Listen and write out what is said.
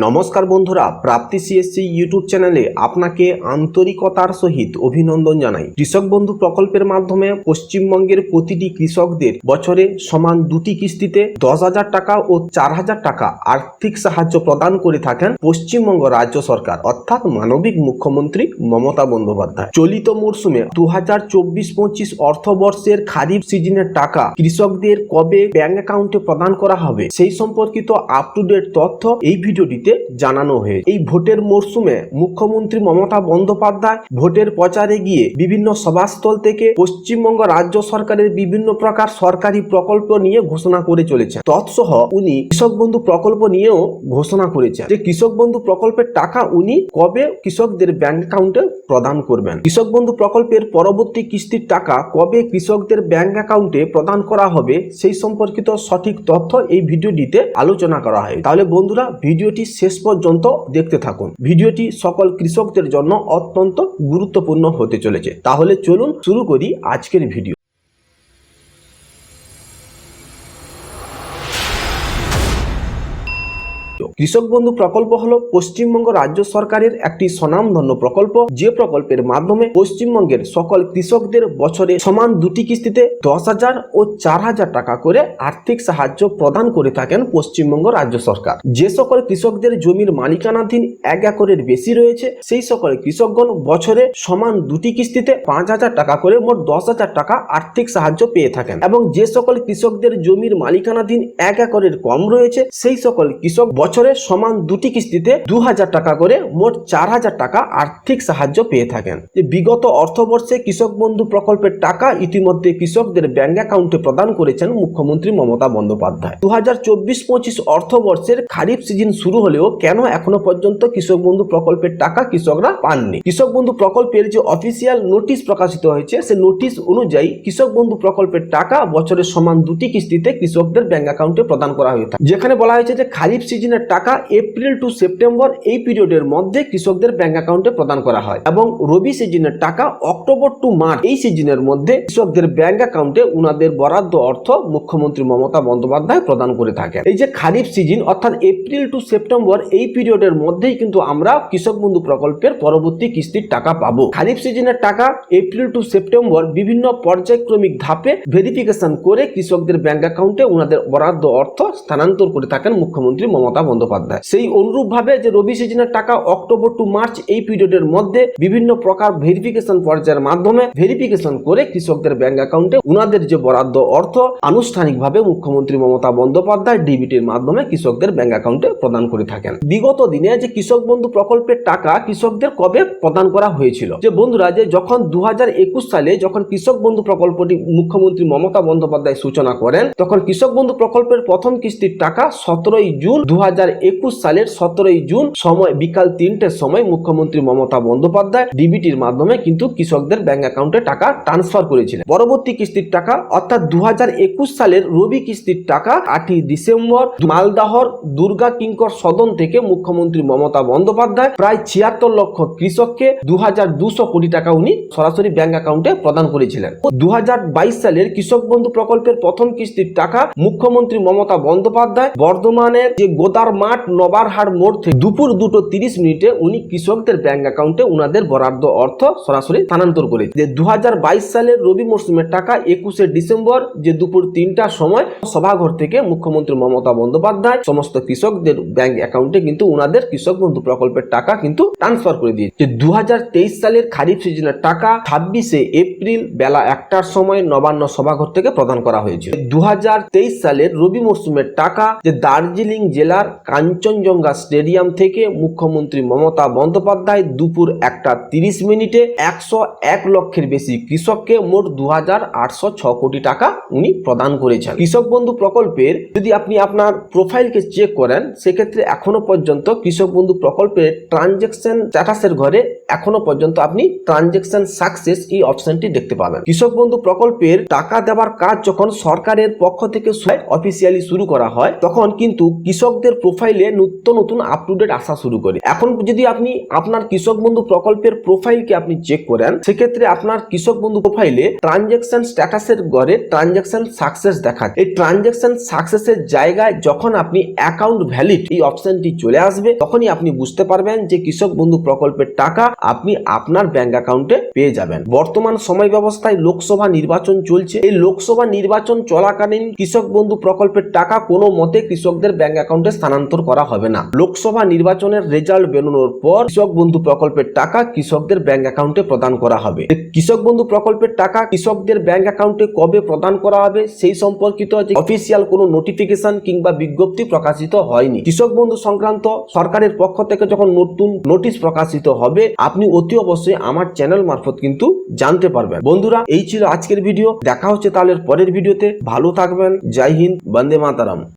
নমস্কার বন্ধুরা, প্রাপ্তি CSC YouTube চ্যানেলে আপনাকে আন্তরিকতার সহিত অভিনন্দন জানাই। কৃষক বন্ধু প্রকল্পের মাধ্যমে পশ্চিমবঙ্গের প্রতিটি কৃষকদের বছরে সমান দুটি কিস্তিতে দশ হাজার টাকা ও চার হাজার টাকা আর্থিক সাহায্য প্রদান করে থাকেন পশ্চিমবঙ্গ রাজ্য সরকার, অর্থাৎ মানবিক মুখ্যমন্ত্রী মমতা বন্দ্যোপাধ্যায়। চলিত মরশুমে দু হাজার চব্বিশ পঁচিশ অর্থবর্ষের খারিফ সিজনের টাকা কৃষকদের কবে ব্যাংক অ্যাকাউন্টে প্রদান করা হবে সেই সম্পর্কিত আপ টু ডেট তথ্য এই ভিডিওটিতে জানানো হয়েছে। এই ভোটের মরশুমে মুখ্যমন্ত্রী মমতা বন্দ্যোপাধ্যায় ভোটের প্রচারে গিয়ে বিভিন্ন সভাস্থল থেকে পশ্চিমবঙ্গ রাজ্য সরকারের বিভিন্ন প্রকার সরকারি প্রকল্প নিয়ে ঘোষণা করে চলেছেন। তৎসহ উনি কৃষক বন্ধু প্রকল্প নিয়েও ঘোষণা করেছেন যে কৃষক বন্ধু প্রকল্পের টাকা উনি কবে কৃষকদের ব্যাংক অ্যাকাউন্টে প্রদান করবেন। কৃষক বন্ধু প্রকল্পের পরবর্তী কিস্তির টাকা কবে কৃষকদের ব্যাংক অ্যাকাউন্টে প্রদান করা হবে সেই সম্পর্কিত সঠিক তথ্য এই ভিডিওটিতে আলোচনা করা হয়। তাহলে বন্ধুরা, ভিডিওটি শেষ পর্যন্ত দেখতে থাকুন। ভিডিওটি সকল কৃষকদের জন্য অত্যন্ত গুরুত্বপূর্ণ হতে চলেছে। তাহলে চলুন শুরু করি আজকের ভিডিও। কৃষক বন্ধু প্রকল্প হলো পশ্চিমবঙ্গ রাজ্য সরকারের একটি স্বনামধন্য প্রকল্প। যে প্রকল্পের মাধ্যমে পশ্চিমবঙ্গের সকল কৃষকদের বছরে সমান দুটি কিস্তিতে দশ হাজার ও চার হাজার টাকা করে আর্থিক সাহায্য প্রদান করে থাকেন পশ্চিমবঙ্গ রাজ্য সরকার। যে সকল কৃষকদের জমির মালিকানাধীন এক একরের বেশি রয়েছে, সেই সকল কৃষকগণ বছরে সমান দুটি কিস্তিতে পাঁচ হাজার টাকা করে মোট দশ হাজার টাকা আর্থিক সাহায্য পেয়ে থাকেন। এবং যে সকল কৃষকদের জমির মালিকানাধীন এক একরের কম রয়েছে, সেই সকল কৃষক বছরে সমান দুটি কিস্তিতে দু হাজার টাকা করে মোট চার হাজার টাকা আর্থিক সাহায্য পেয়ে থাকেন। যে বিগত অর্থবর্ষে কৃষক বন্ধু প্রকল্পের টাকা ইতিমধ্যে কৃষকদের ব্যাংক অ্যাকাউন্টে প্রদান করেছেন মুখ্যমন্ত্রী মমতা বন্দ্যোপাধ্যায়। দু হাজার চব্বিশ পঁচিশ অর্থবর্ষের খারিফ সিজন শুরু হলেও কেন এখনও পর্যন্ত কৃষক বন্ধু প্রকল্পের টাকা কৃষকরা পাননি? কৃষক বন্ধু প্রকল্পের যে অফিসিয়াল নোটিশ প্রকাশিত হয়েছে, সে নোটিশ অনুযায়ী কৃষক বন্ধু প্রকল্পের টাকা বছরের সমান দুটি কিস্তিতে কৃষকদের ব্যাংক অ্যাকাউন্টে প্রদান করা হয়ে থাকে। যেখানে বলা হয়েছে যে খারিফ সিজনের টাকা এপ্রিল টু সেপ্টেম্বর এই পিরিয়ডের মধ্যে কৃষকদের ব্যাংক অ্যাকাউন্টে প্রদান করা হয় এবং রবি সিজনের টাকা অক্টোবর টু মার্চ এই সিজনের মধ্যে কৃষকদের ব্যাংক অ্যাকাউন্টে উনাদের বরাদ্দ অর্থ মুখ্যমন্ত্রী মমতা বন্দ্যোপাধ্যায় প্রদান করে থাকে এই যে খারিফ সিজন অর্থাৎ এপ্রিল টু সেপ্টেম্বর এই পিরিয়ডের মধ্যেই কিন্তু আমরা কৃষক বন্ধু প্রকল্পের পরবর্তী কিস্তির টাকা পাবো। খারিফ সিজনের টাকা এপ্রিল টু সেপ্টেম্বর বিভিন্ন পর্যায়ক্রমিক ধাপে ভেরিফিকেশন করে কৃষকদের ব্যাংক অ্যাকাউন্টে উনাদের বরাদ্দ অর্থ স্থানান্তর করে থাকেন মুখ্যমন্ত্রী মমতা বন্দ্যোপাধ্যায়। সেই অনুরূপ ভাবে যে রবি সিজনের টাকা অক্টোবর টু মার্চ এই পিরিয়ডের মধ্যে বিভিন্ন প্রকার ভেরিফিকেশন পর্যায়ের মাধ্যমে ভেরিফিকেশন করে কৃষকদের ব্যাংক অ্যাকাউন্টে উনাদের যে বরাদ্দ অর্থ আনুষ্ঠানিকভাবে মুখ্যমন্ত্রী মমতা বন্দ্যোপাধ্যায় ডিবিটির মাধ্যমে কৃষকদের ব্যাংক অ্যাকাউন্টে প্রদান করে থাকেন। বিগত দিনে যে কৃষক বন্ধু প্রকল্পের টাকা কৃষকদের কবে প্রদান করা হয়েছিল? যে বন্ধুরা, যে যখন দু হাজার একুশ সালে যখন কৃষক বন্ধু প্রকল্পটি মুখ্যমন্ত্রী মমতা বন্দ্যোপাধ্যায় সূচনা করেন, তখন কৃষক বন্ধু প্রকল্পের প্রথম কিস্তির টাকা সতেরোই জুন দু হাজার সালের সতেরোই জুন সময়, বিকাল তিনটের সময় মুখ্যমন্ত্রী মমতা বন্দ্যোপাধ্যায় ডিবিটির মাধ্যমে কিন্তু কৃষকদের ব্যাংক অ্যাকাউন্টে টাকা ট্রান্সফার করেছিলেন। পরবর্তী কিস্তির টাকা, অর্থাৎ দু সালের রবি কিস্তির টাকা আটই ডিসেম্বর, মালদাহর দুর্গা কিঙ্কর সদন থেকে মুখ্যমন্ত্রী মমতা বন্দ্যোপাধ্যায় প্রায় ছিয়াত্তর লক্ষ কৃষককে দু কোটি টাকা উনি সরাসরি ব্যাংক অ্যাকাউন্টে প্রদান করেছিলেন। দু হাজার বাইশ সালের কৃষক বন্ধু প্রকল্পের প্রথম কিস্তির টাকা মুখ্যমন্ত্রী মমতা বন্দ্যোপাধ্যায় বর্ধমানের যে গোদার মাঠ নবারহাট মোড় থেকে দুপুর দুটো তিরিশ মিনিটে উনি কৃষকদের ব্যাংক অ্যাকাউন্টে উনাদের বরাদ্দ অর্থ সরাসরি স্থানান্তর করেছে যে দু হাজার বাইশ সালের রবি মরশুমের টাকা একুশে ডিসেম্বর যে দুপুর তিনটার সময় সভাঘর থেকে মুখ্যমন্ত্রী মমতা বন্দ্যোপাধ্যায় সমস্ত কৃষকদের ব্যাংক অ্যাকাউন্টে কিন্তু উনাদের কৃষক বন্ধু প্রকল্পের টাকা কিন্তু ট্রান্সফার করে দিয়েছে। যে দু হাজার তেইশ সালের খারিফ সিজনের টাকা ছাব্বিশে এপ্রিল বেলা একটার সময় নবান্ন সভাঘর থেকে প্রদান করা হয়েছিল দু সালের রবি মরশুমের টাকা যে দার্জিলিং জেলার কাঞ্চনজঙ্ঘা স্টেডিয়াম থেকে মুখ্যমন্ত্রী মমতা বন্দ্যোপাধ্যায় দুপুর একটা তিরিশ মিনিটে একশো এক লক্ষের বেশি কৃষককে মোট দু কোটি টাকা উনি প্রদান করেছেন। কৃষক বন্ধু প্রকল্পের যদি আপনি আপনার প্রোফাইলকে চেক করেন, সেক্ষেত্রে এখনও পর্যন্ত কৃষক বন্ধু প্রকল্পের ট্রানজেকশন স্ট্যাটাসের ঘরে এখনও পর্যন্ত আপনি ট্রানজেকশন সাকসেস এই অপশনটি দেখতে পাবেন। কৃষক বন্ধু প্রকল্পের টাকা দেওয়ার কাজ যখন সরকারের পক্ষ থেকে অফিসিয়ালি শুরু করা হয়, তখন কিন্তু কৃষকদের প্রোফাইল প্রোফাইলে নিত্য নতুন আপ টু ডেট আসা শুরু করে। এখন যদি আপনি আপনার কৃষক বন্ধু প্রকল্পের প্রোফাইলকে আপনি চেক করেন, সেক্ষেত্রে আপনার কৃষক বন্ধু প্রোফাইলে ট্রানজেকশন স্ট্যাটাসের ঘরে ট্রানজেকশন সাকসেস দেখাচ্ছে এই ট্রানজেকশন সাকসেসের জায়গায় যখন আপনি অ্যাকাউন্ট ভ্যালিড এই অপশনটি চলে আসবে, তখনই আপনি বুঝতে পারবেন যে কৃষক বন্ধু প্রকল্পের টাকা আপনি আপনার ব্যাংক অ্যাকাউন্টে পেয়ে যাবেন। বর্তমান সময় ব্যবস্থায় লোকসভা নির্বাচন চলছে। এই লোকসভা নির্বাচন চলাকালীন কৃষক বন্ধু প্রকল্পের টাকা কোনো মতে কৃষকদের ব্যাংক অ্যাকাউন্টে স্থানান্তর করা হবে না। লোকসভা নির্বাচনের রেজাল্ট বেরোনোর পর কৃষক বন্ধু প্রকল্পের টাকা কৃষকদের ব্যাংক অ্যাকাউন্টে প্রদান করা হবে। কৃষক বন্ধু প্রকল্পের টাকা কৃষকদের ব্যাংক অ্যাকাউন্টে কবে প্রদান করা হবে সেই সম্পর্কিত অফিসিয়াল কোনো নোটিফিকেশন কিংবা বিজ্ঞপ্তি প্রকাশিত হয়নি। কৃষক বন্ধু সংক্রান্ত সরকারের পক্ষ থেকে যখন নতুন নোটিশ প্রকাশিত হবে, আপনি অতি অবশ্যই আমার চ্যানেল মারফত কিন্তু জানতে পারবেন। বন্ধুরা, এই ছিল আজকের ভিডিও। দেখা হচ্ছে তাহলে পরের ভিডিওতে। ভালো থাকবেন। জয় হিন্দ, বন্দে মাতারাম।